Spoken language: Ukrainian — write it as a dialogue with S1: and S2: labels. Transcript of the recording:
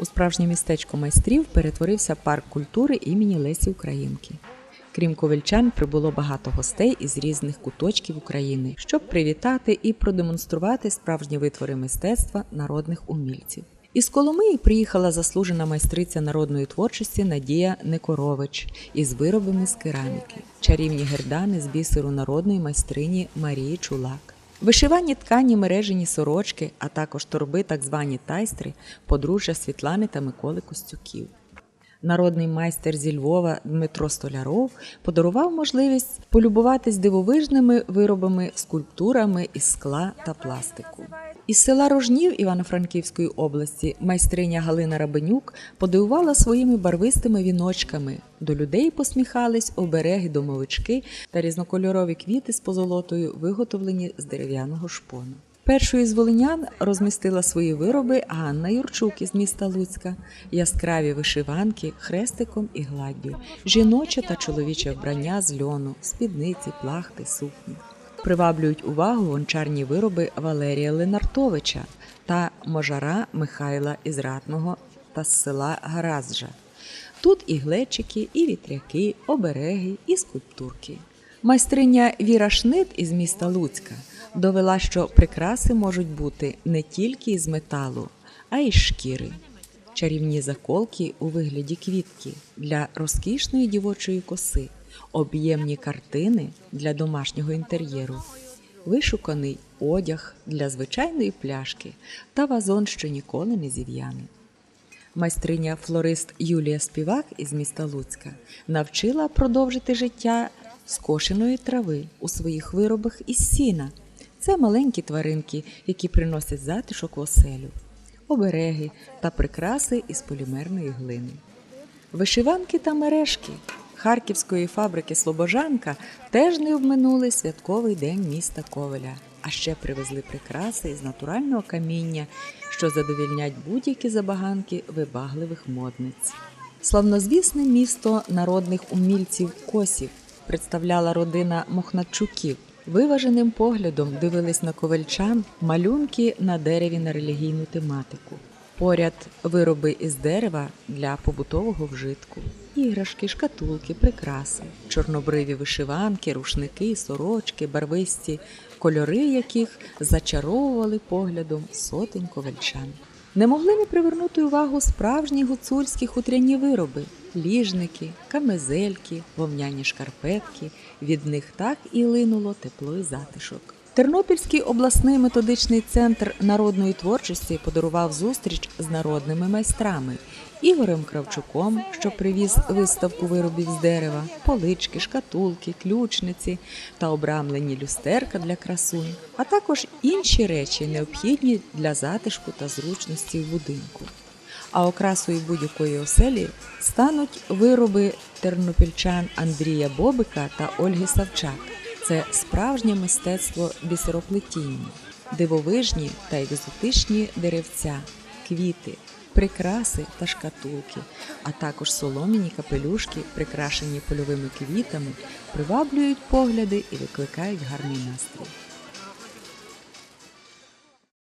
S1: У справжнє містечко майстрів перетворився парк культури імені Лесі Українки. Крім ковельчан, прибуло багато гостей із різних куточків України, щоб привітати і продемонструвати справжні витвори мистецтва народних умільців. Із Коломиї приїхала заслужена майстриця народної творчості Надія Некорович із виробами з кераміки, чарівні гердани з бісеру народної майстрині Марії Чулак. Вишивані ткані мережені сорочки, а також торби, так звані тайстри, подружжя Світлани та Миколи Костюків. Народний майстер зі Львова Дмитро Столяров подарував можливість полюбуватись дивовижними виробами, скульптурами із скла та пластику. Із села Рожнів Івано-Франківської області майстриня Галина Рабенюк подивувала своїми барвистими віночками. До людей посміхались обереги, домовички та різнокольорові квіти з позолотою, виготовлені з дерев'яного шпону. Першою з волинян розмістила свої вироби Ганна Юрчук із міста Луцька, яскраві вишиванки хрестиком і гладдю, жіноче та чоловіче вбрання з льону, спідниці, плахти, сукні. Приваблюють увагу гончарні вироби Валерія Ленартовича та можара Михайла із Ратного та з села Гаразжа. Тут і глечики, і вітряки, обереги, і скульптурки. Майстриня Віра Шнит із міста Луцька довела, що прикраси можуть бути не тільки із металу, а й з шкіри. Чарівні заколки у вигляді квітки для розкішної дівочої коси, об'ємні картини для домашнього інтер'єру, вишуканий одяг для звичайної пляшки та вазон, що ніколи не зів'яне. Майстриня флорист Юлія Співак із міста Луцька навчила продовжити життя скошеної трави у своїх виробах із сіна. Це маленькі тваринки, які приносять затишок в оселю, обереги та прикраси із полімерної глини. Вишиванки та мережки харківської фабрики Слобожанка теж не обминули святковий день міста Ковеля, а ще привезли прикраси із натурального каміння, що задовільнять будь-які забаганки вибагливих модниць. Славнозвісне місто народних умільців Косів представляла родина Мохнатчуків. Виваженим поглядом дивились на ковальчан малюнки на дереві на релігійну тематику. Поряд вироби із дерева для побутового вжитку, іграшки, шкатулки, прикраси, чорнобриві вишиванки, рушники, сорочки, барвисті, кольори яких зачаровували поглядом сотень ковальчан. Не могли не привернути увагу справжні гуцульські хутряні вироби, ліжники, камезельки, вовняні шкарпетки. Від них так і линуло тепло і затишок. Тернопільський обласний методичний центр народної творчості подарував зустріч з народними майстрами Ігорем Кравчуком, що привіз виставку виробів з дерева, полички, шкатулки, ключниці та обрамлені люстерка для красунь, а також інші речі, необхідні для затишку та зручності в будинку. А окрасою будь-якої оселі стануть вироби тернопільчан Андрія Бобика та Ольги Савчак. Це справжнє мистецтво бісероплетіння, дивовижні та екзотичні деревця, квіти, прикраси та шкатулки, а також солом'яні капелюшки, прикрашені польовими квітами, приваблюють погляди і викликають гарний настрій.